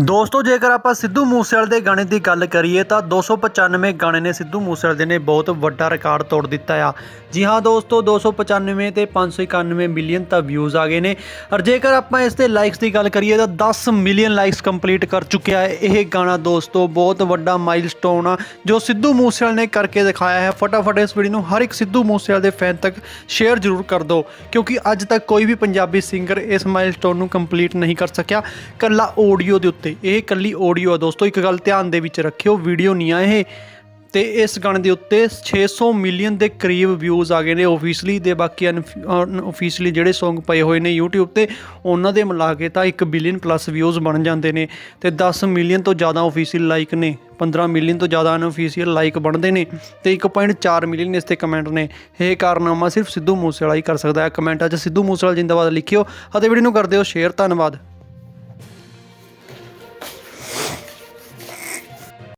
ਦੋਸਤੋ, ਜੇਕਰ ਆਪਾਂ ਸਿੱਧੂ ਮੂਸੇਵਾਲੇ ਦੇ ਗਾਣੇ ਦੀ ਗੱਲ ਕਰੀਏ, ਤਾਂ 295 ਗਾਣੇ ਨੇ ਸਿੱਧੂ ਮੂਸੇਵਾਲੇ ਦੇ ਨੇ ਬਹੁਤ ਵੱਡਾ ਰਿਕਾਰਡ ਤੋੜ ਦਿੱਤਾ ਆ। ਜੀ ਹਾਂ ਦੋਸਤੋ 295 ਤੇ 591 ਮਿਲੀਅਨ ਤਾਂ ਵਿਊਜ਼ ਆ ਗਏ ਨੇ। ਔਰ ਜੇਕਰ ਆਪਾਂ ਇਸ ਤੇ ਲਾਈਕਸ ਦੀ ਗੱਲ ਕਰੀਏ, ਤਾਂ 10 ਮਿਲੀਅਨ ਲਾਈਕਸ ਕੰਪਲੀਟ ਕਰ ਚੁੱਕਿਆ ਹੈ ਇਹ ਗਾਣਾ ਦੋਸਤੋ। ਬਹੁਤ ਵੱਡਾ ਮਾਈਲਸਟੋਨ ਆ, ਜੋ ਸਿੱਧੂ ਮੂਸੇਵਾਲੇ ਨੇ ਕਰਕੇ ਦਿਖਾਇਆ ਹੈ। ਫਟਾਫਟ ਇਸ ਵੀਡੀਓ ਨੂੰ ਹਰ ਇੱਕ ਸਿੱਧੂ ਮੂਸੇਵਾਲੇ ਦੇ ਫੈਨ ਤੱਕ ਸ਼ੇਅਰ ਜ਼ਰੂਰ ਕਰ ਦਿਓ, ਕਿਉਂਕਿ ਅੱਜ ਤੱਕ ਕੋਈ ਵੀ ਪੰਜਾਬੀ ਸਿੰਗਰ ਇਸ ਮਾਈਲਸਟੋਨ ਨੂੰ ਕੰਪਲੀਟ ਨਹੀਂ ਕਰ ਸਕਿਆ। ਕੱਲਾ ਆਡੀਓ ਦੇ ਉੱਤੇ ਇਹ ਇਕੱਲੀ ਆਡੀਓ ਆ ਦੋਸਤੋ, ਇੱਕ ਗੱਲ ਧਿਆਨ ਦੇ ਵਿੱਚ ਰੱਖਿਓ ਵੀਡੀਓ ਨਹੀਂ ਆ ਇਹ। ਤੇ ਇਸ ਗਾਣੇ ਦੇ ਉੱਤੇ 600 ਮਿਲੀਅਨ ਦੇ ਕਰੀਬ ਵਿਊਜ਼ ਆ ਗਏ ਨੇ ਆਫੀਸ਼ੀਅਲੀ ਦੇ ਬਾਕੀ ਅਨਆਫੀਸ਼ੀਅਲੀ ਜਿਹੜੇ Song ਪਏ ਹੋਏ ਨੇ YouTube ਤੇ, ਉਹਨਾਂ ਦੇ ਮਿਲਾ ਕੇ ਤਾਂ 1 ਬਿਲੀਅਨ ਪਲੱਸ ਵਿਊਜ਼ ਬਣ ਜਾਂਦੇ ਨੇ ਤੇ 10 ਮਿਲੀਅਨ ਤੋਂ ਜ਼ਿਆਦਾ ਆਫੀਸ਼ੀਅਲ ਲਾਈਕ ਨੇ 15 ਮਿਲੀਅਨ ਤੋਂ ਜ਼ਿਆਦਾ ਅਨਆਫੀਸ਼ੀਅਲ ਲਾਈਕ ਬਣਦੇ ਨੇ ਤੇ 1.4 ਮਿਲੀਅਨ ਇਸ ਤੇ ਕਮੈਂਟ ਨੇ। ਇਹ ਕਾਰਨਾਮਾ ਸਿਰਫ ਸਿੱਧੂ ਮੂਸੇਵਾਲਾ ਹੀ ਕਰ ਸਕਦਾ ਹੈ। ਕਮੈਂਟਾਂ 'ਚ ਸਿੱਧੂ ਮੂਸੇਵਾਲਾ ਜਿੰਦਾਬਾਦ ਲਿਖਿਓ। ਅਤੇ ਵੀਡੀਓ ਨੂੰ ਕਰ ਦਿਓ ਸ਼ੇਅਰ ਧੰਨਵਾਦ।